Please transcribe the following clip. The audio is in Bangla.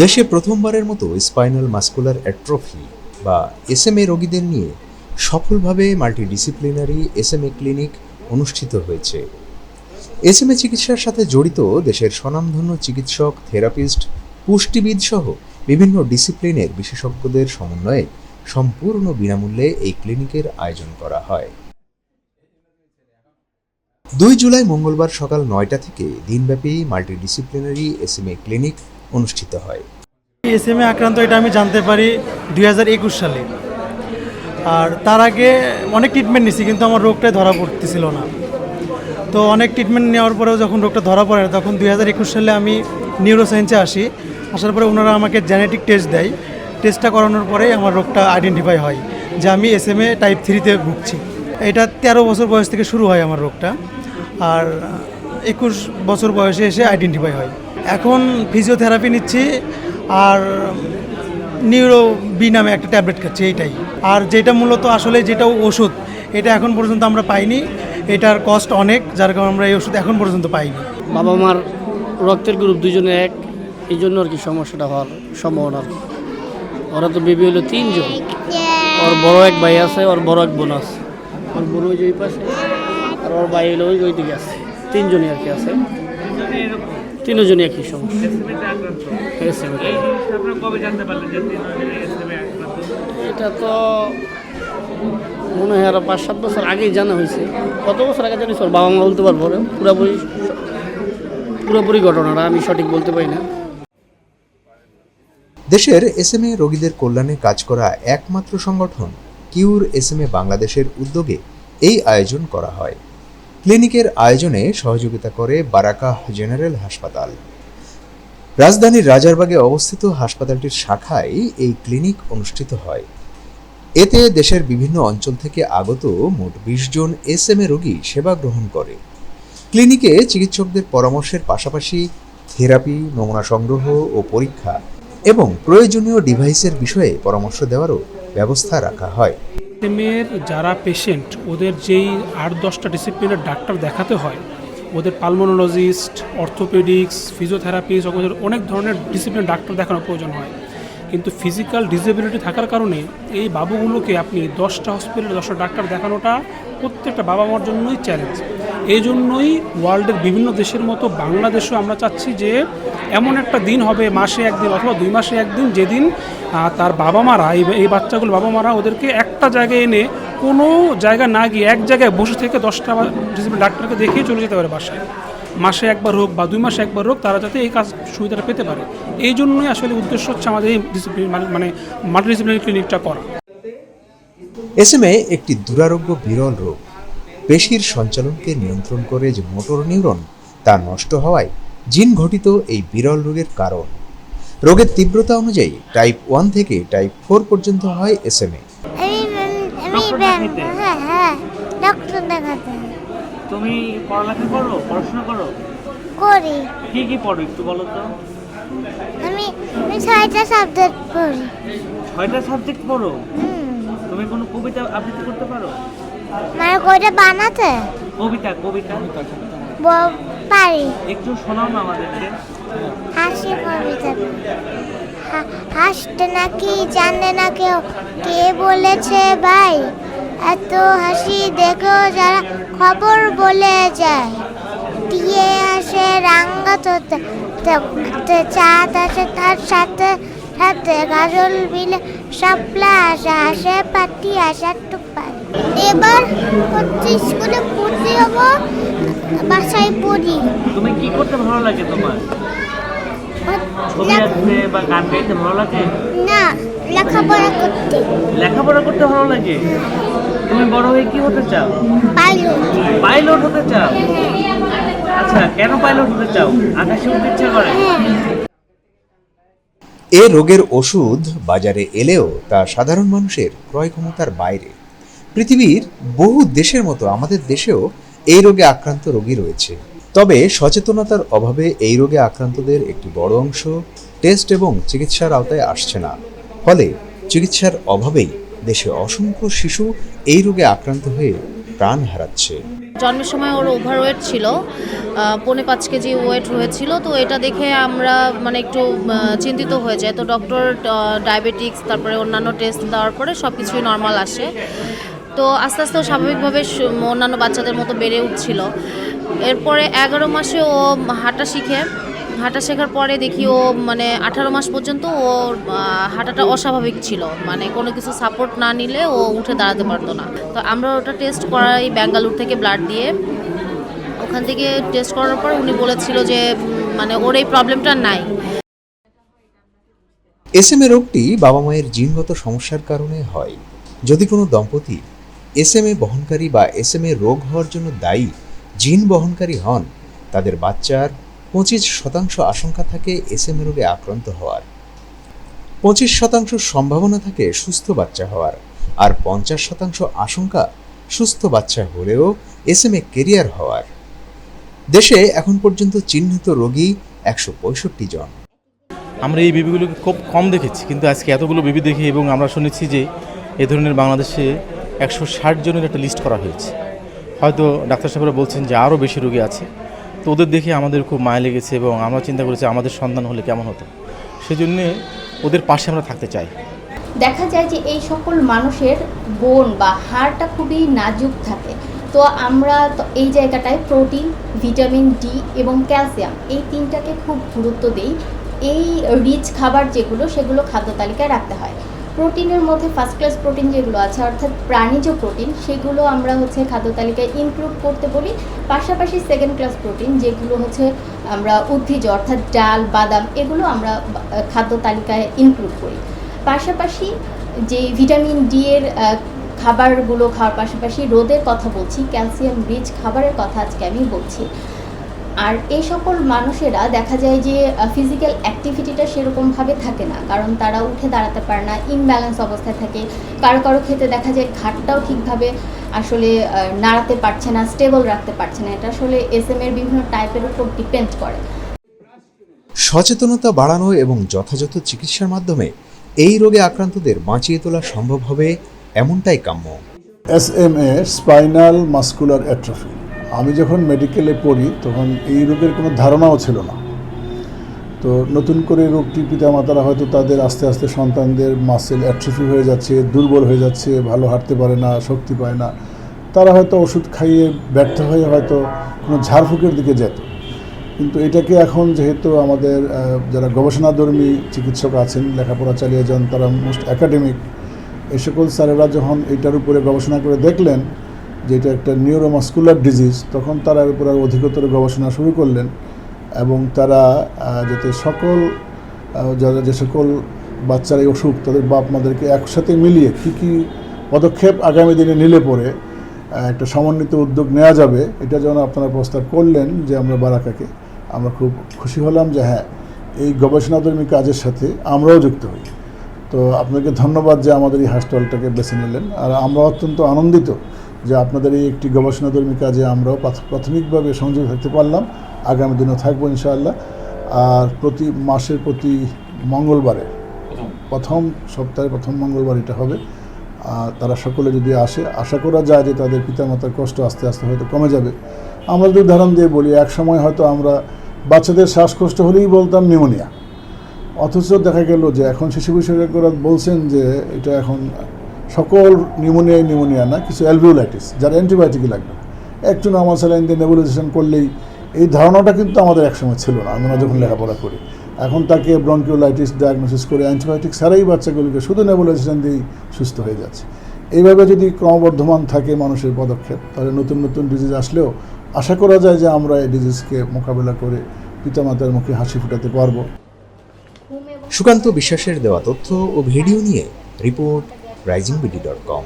দেশে প্রথমবারের মতো স্পাইনাল মাস্কুলার অ্যাট্রফি বা এসএমএ রোগীদের নিয়ে সফলভাবে মাল্টিডিসিপ্লিনারি এসএমএ ক্লিনিক অনুষ্ঠিত হয়েছে। এসএমএ চিকিৎসার সাথে জড়িত দেশের স্বনামধন্য চিকিৎসক থেরাপিস্ট পুষ্টিবিদ সহ বিভিন্ন ডিসিপ্লিনের বিশেষজ্ঞদের সমন্বয়ে সম্পূর্ণ বিনামূল্যে এই ক্লিনিকের আয়োজন করা হয়। দুই জুলাই মঙ্গলবার সকাল নয়টা থেকে দিনব্যাপী মাল্টিডিসিপ্লিনারি এসএমএ ক্লিনিক অনুষ্ঠিত হয়। এসএমএ আক্রান্ত এটা আমি জানতে পারি দুই হাজার একুশ সালে। আর তার আগে অনেক ট্রিটমেন্ট নিছি কিন্তু আমার রোগটাই ধরা পড়তেছিল না। তো অনেক ট্রিটমেন্ট নেওয়ার পরেও যখন রোগটা ধরা পড়ে না, তখন দুই হাজার একুশ সালে আমি নিউরোসায়েন্সে আসি। আসার পরে ওনারা আমাকে জেনেটিক টেস্ট দেয়। টেস্টটা করানোর পরেই আমার রোগটা আইডেন্টিফাই হয় যে আমি এসএমএ টাইপ থ্রিতে ভুগছি। এটা তেরো বছর বয়স থেকে শুরু হয় আমার রোগটা। আর একুশ বছর বয়সে এসে আইডেন্টিফাই হয়। এখন ফিজিওথেরাপি নিচ্ছি আর নিউরো বি নামে একটা ট্যাবলেট খাচ্ছি, এইটাই। আর যেটা মূলত আসলে যেটা ওষুধ, এটা এখন পর্যন্ত আমরা পাইনি। এটার কস্ট অনেক, যার কারণে আমরা এই ওষুধ এখন পর্যন্ত পাইনি। বাবা মার রক্তের গ্রুপ দুজনে এক, এই জন্য আর কি সমস্যাটা হওয়ার সম্ভাবনা ওরা তো বেবি হলো তিনজন। ওর বড় এক ভাই আছে, ওর বড় এক বোন আছে। ওর বড় ওই পাশে। আর ওর ভাই হলো ওই দিকে আছে। তিনজনই আর কি আছে। তিনজনই একই সমস্যা এটা তো মনে হয় আরও পাঁচ সাত বছর আগেই জানা হয়েছে। কত বছর আগে জানিস ওর বাবা মা বলতে পারব পুরোপুরি পুরোপুরি ঘটনাটা আমি সঠিক বলতে পারি না। দেশের এসএমএ রোগীদের কল্যাণে কাজ করা একমাত্র সংগঠন, কিউর এসএমএ বাংলাদেশের উদ্যোগে এই আয়োজন করা হয়। ক্লিনিকের আয়োজনে সহযোগিতা করে বারাকাহ জেনারেল হাসপাতাল। রাজধানীর রাজারবাগে অবস্থিত হাসপাতালটির শাখায় এই ক্লিনিক অনুষ্ঠিত হয়। এতে দেশের বিভিন্ন অঞ্চল থেকে আগত মোট বিশ জন এস এম এ রোগী সেবা গ্রহণ করে। ক্লিনিকে চিকিৎসকদের পরামর্শের পাশাপাশি থেরাপি, নমুনা সংগ্রহ ও পরীক্ষা এবং প্রয়োজনীয় ডিভাইসের বিষয়ে পরামর্শ দেওয়ারও ব্যবস্থা রাখা হয়। এর যারা পেশেন্ট ওদের যেই আট দশটা ডিসিপ্লিনের ডাক্তার দেখাতে হয়, ওদের পালমোনোলজিস্ট অর্থোপেডিক্স ফিজিওথেরাপিস্ট ওদের অনেক ধরনের ডিসিপ্লিন ডাক্তার দেখানোর প্রয়োজন হয়। কিন্তু ফিজিক্যাল ডিসেবিলিটি থাকার কারণে এই বাবুগুলোকে আপনি দশটা হসপিটালে দশটা ডাক্তার দেখানোটা প্রত্যেকটা বাবা মার জন্যই চ্যালেঞ্জ এই জন্যই ওয়ার্ল্ডের বিভিন্ন দেশের মতো বাংলাদেশেও আমরা চাচ্ছি যে এমন একটা দিন হবে, মাসে একদিন অথবা দুই মাসে একদিন যেদিন তার বাবা মারা এই বাচ্চাগুলো বাবা মারা ওদেরকে একটা জায়গায় এনে কোনো জায়গা না গিয়ে এক জায়গায় বসে থেকে দশটা ডাক্তারকে দেখিয়ে চলে যেতে পারে বাসায়। মাসে একবার হোক বা দুই মাসে একবার হোক তারা যাতে এই কাজ সুবিধাটা পেতে পারে। এই জন্যই আসলে উদ্দেশ্য হচ্ছে আমাদের এই ডিসিপ্লিন মানে মাল্টিডিসিপ্লিনারি ক্লিনিকটা করা। এসএমএ একটি দুরারোগ্য বিরল রোগ। পেশির সঞ্চালনকে নিয়ন্ত্রণ করে যে মোটর নিউরন তা নষ্ট হওয়ায় জিন ঘটিত এই বিরল রোগের কারণ। রোগের তীব্রতা অনুযায়ী টাইপ ওয়ান থেকে টাইপ ফোর পর্যন্ত হয় এস এম হ্যাঁ হ্যাঁ তুমি পড়ালেখা করো পড়াশোনা করো? করি। কি কি পড়ো একটু বলো তো? আমি আমি ছয়টা সাবজেক্ট পড়ি। ছয়টা সাবজেক্ট পড়ো? তুমি কোনো কবিতা আবৃত্তি করতে পারো? মানে কইটা বানাতে? কবিতা কবিতা। পারি একটু শোনাও না আমাদেরকে। হাসি কবিতা। হাসতে নাকি জানে না কেউ। কে বলেছে ভাই? এত হাসি দেখো যারা খবর বলে যায়। দিয়ে আসে রাঙ্গাত চাঁদ আসে তার সাথে সাথে। গাজল বিলে শাপলা আসে আসে পাটি আসে টুপাই এবার হচ্ছে স্কুলে পড়তে হব বাসায় পড়ি। তুমি কি করতে ভালো লাগে তোমার? ছবি আঁকতে বা গান গাইতে ভালো লাগে? না লেখাপড়া করতে। লেখাপড়া করতে ভালো লাগে? তুমি বড় হয়ে কি হতে চাও? পাইলট। পাইলট হতে চাও? আচ্ছা কেন পাইলট হতে চাও? আকাশে উঠতে ইচ্ছা করে? এ রোগের ওষুধ বাজারে এলেও তা সাধারণ মানুষের ক্রয় ক্ষমতার বাইরে। পৃথিবীর বহু দেশের মতো আমাদের দেশেও এই রোগে আক্রান্ত রোগী রয়েছে। তবে সচেতনতার অভাবে এই রোগে আক্রান্তদের একটি বড় অংশ টেস্ট এবং চিকিৎসার আওতায় আসছে না। ফলে চিকিৎসার অভাবেই দেশে অসংখ্য শিশু এই রোগে আক্রান্ত হয়ে প্রাণ হারাচ্ছে। জন্মের সময় ওর ওভারওয়েট ছিল পৌনে পাঁচ কেজি ওয়েট হয়েছিল, তো এটা দেখে আমরা মানে একটু চিন্তিত হয়ে যাই। তো ডক্টর ডায়াবেটিক্স তারপরে অন্যান্য টেস্ট দেওয়ার পরে সব কিছুই নর্মাল আসে। তো আস্তে আস্তে ও স্বাভাবিকভাবে অন্যান্য বাচ্চাদের মতো বেড়ে উঠছিল। এরপরে এগারো মাসে ও হাঁটা শিখে। হাঁটা শেখার পরে দেখি ও মানে আঠারো মাস পর্যন্ত আহ, হাঁটাটা অস্বাভাবিক ছিল। মানে কোনো কিছু সাপোর্ট না নিলে ও উঠে দাঁড়াতে পারতো না। তো আমরা ওটা টেস্ট করাই ব্যাঙ্গালোর থেকে ব্লাড দিয়ে। ওখান থেকে টেস্ট করার পর উনি বলেছিল যে মানে ওর এই প্রবলেমটা নাই। এসএমএ রোগটি বাবা মায়ের জিনগত সমস্যার কারণে হয়। যদি কোনো দম্পতি এসএমএ বহনকারী বা এসএমএ রোগ হওয়ার জন্য দায়ী, জিন বহনকারী হন। তাদের বাচ্চার পঁচিশ শতাংশ আশঙ্কা থাকে এসএমএ রোগে আক্রান্ত হওয়ার। পঁচিশ শতাংশ সম্ভাবনা থাকে সুস্থ বাচ্চা হওয়ার। আর পঞ্চাশ শতাংশ আশঙ্কা সুস্থ বাচ্চা হলেও এসএমএ কেরিয়ার হওয়ার। দেশে এখন পর্যন্ত চিহ্নিত রোগী একশো পঁয়ষট্টি জন। আমরা এই বেবিগুলোকে খুব কম দেখেছি, কিন্তু আজকে এতগুলো বেবি দেখি এবং আমরা শুনেছি যে এ ধরনের বাংলাদেশে একশো ষাট জনের একটা লিস্ট করা হয়েছে। হয়তো ডাক্তার সাহেবরা বলছেন যে আরও বেশি রোগী আছে। তো ওদের দেখে আমাদের খুব মায়া লেগেছে এবং আমরা চিন্তা করেছি আমাদের সন্তান হলে কেমন হতো। সেজন্যে ওদের পাশে আমরা থাকতে চাই। দেখা যায় যে এই সকল মানুষের বোন বা হাড়টা খুবই নাজুক থাকে। তো আমরা এই জায়গাটায় প্রোটিন, ভিটামিন ডি এবং ক্যালসিয়াম এই তিনটাকে খুব গুরুত্ব দেই। এই রিচ খাবার যেগুলো, সেগুলো খাদ্য তালিকায় রাখতে হয়। প্রোটিনের মধ্যে ফার্স্ট ক্লাস প্রোটিন যেগুলো আছে, অর্থাৎ প্রাণীজ প্রোটিন সেগুলো আমরা হচ্ছে খাদ্য তালিকায় ইনক্লুড করতে বলি পাশাপাশি সেকেন্ড ক্লাস প্রোটিন যেগুলো হচ্ছে আমরা উদ্ভিজ, অর্থাৎ ডাল, বাদাম, এগুলো আমরা খাদ্য তালিকায় ইনক্লুড করি। পাশাপাশি যে ভিটামিন ডি এর খাবারগুলো খাওয়ার পাশাপাশি রোদের কথা বলছি ক্যালসিয়াম রিচ খাবারের কথা আজকে আমি বলছি। আর এই সকল মানুষেরা দেখা যায় যে ফিজিক্যাল অ্যাক্টিভিটিটা সেরকমভাবে থাকে না। কারণ তারা উঠে দাঁড়াতে পারে না ইমব্যালেন্স অবস্থায় থাকে। কারও কারও ক্ষেত্রে দেখা যায় ঘাটটাও ঠিকভাবে আসলে নাড়াতে পারছে না স্টেবল রাখতে পারছে না। এটা আসলে এস এম এর বিভিন্ন টাইপের উপর ডিপেন্ড করে। সচেতনতা বাড়ানো এবং যথাযথ চিকিৎসার মাধ্যমে এই রোগে আক্রান্তদের বাঁচিয়ে তোলা সম্ভব হবে এমনটাই কাম্য। S M A spinal muscular atrophy আমি যখন মেডিকেলে পড়ি, তখন এই রোগের কোনো ধারণাও ছিল না। তো নতুন করে রোগটি পিতামাতারা হয়তো তাদের আস্তে আস্তে সন্তানদের মাসেল অ্যাট্রফি হয়ে যাচ্ছে, দুর্বল হয়ে যাচ্ছে, ভালো হাঁটতে পারে না, শক্তি পায় না। তারা হয়তো ওষুধ খাইয়ে ব্যর্থ হয়ে হয়তো কোনো ঝাড়ফুঁকের দিকে যেত। কিন্তু এটাকে এখন যেহেতু আমাদের যারা গবেষণাধর্মী চিকিৎসক আছেন, লেখাপড়া চালিয়ে যান, তারা মোস্ট একাডেমিক এই সকল স্যারেরা যখন এটার উপরে গবেষণা করে দেখলেন যে এটা একটা নিউরোমাস্কুলার ডিজিজ তখন তারা এর উপরে অধিকতর গবেষণা শুরু করলেন এবং তারা যাতে সকল যারা যে সকল বাচ্চার এই অসুখ, তাদের বাপ মাদেরকে একসাথে মিলিয়ে কী কী পদক্ষেপ আগামী দিনে নিলে পরে একটা সমন্বিত উদ্যোগ নেওয়া যাবে, এটা যেন আপনারা প্রস্তাব করলেন যে আমরা বারাকাকে, আমরা খুব খুশি হলাম যে হ্যাঁ এই গবেষণাধর্মী কাজের সাথে আমরাও যুক্ত হই। তো আপনাকে ধন্যবাদ যে আমাদের এই হাসপাতালটাকে বেছে নিলেন, আর আমরা অত্যন্ত আনন্দিত যে আপনাদের এই একটি গবেষণাধর্মী কাজে আমরাও প্রাথমিকভাবে সংযোগ থাকতে পারলাম। আগামী দিনেও থাকব ইনশাআল্লাহ। আর প্রতি মাসের প্রতি মঙ্গলবারে প্রথম সপ্তাহে প্রথম মঙ্গলবার এটা হবে। আর তারা সকলে যদি আসে আশা করা যায় যে তাদের পিতামাতার কষ্ট আস্তে আস্তে হয়তো কমে যাবে। আমরা যদি উদাহরণ দিয়ে বলি এক সময় হয়তো আমরা বাচ্চাদের শ্বাসকষ্ট হলেই বলতাম নিউমোনিয়া। অথচ দেখা গেল যে এখন শিশু বিশেষজ্ঞরা বলছেন যে এটা এখন সকল নিউমোনিয়াই নিউমোনিয়া না কিছু অ্যালভিওলাইটিস যার অ্যান্টিবায়োটিকই লাগবে। একটু নর্মাল স্যালাইন দিয়ে নেবুলাইজেশন করলেই এই ধারণাটা কিন্তু আমাদের একসময় ছিল না আমরা যখন লেখাপড়া করি। এখন তাকে ব্রঙ্কিওলাইটিস ডায়াগনোসিস করে অ্যান্টিবায়োটিক ছাড়াই বাচ্চাগুলোকে শুধু নেবুলাইজেশন দিয়েই সুস্থ হয়ে যাচ্ছে। এইভাবে যদি ক্রমবর্ধমান থাকে মানুষের পদক্ষেপ তাহলে নতুন নতুন ডিজিজ আসলেও আশা করা যায় যে আমরা এই ডিজিজকে মোকাবেলা করে পিতামাতার মুখে হাসি ফুটাতে পারব। সুকান্ত বিশ্বাসের দেওয়া তথ্য ও ভিডিও নিয়ে report Rising BD dot com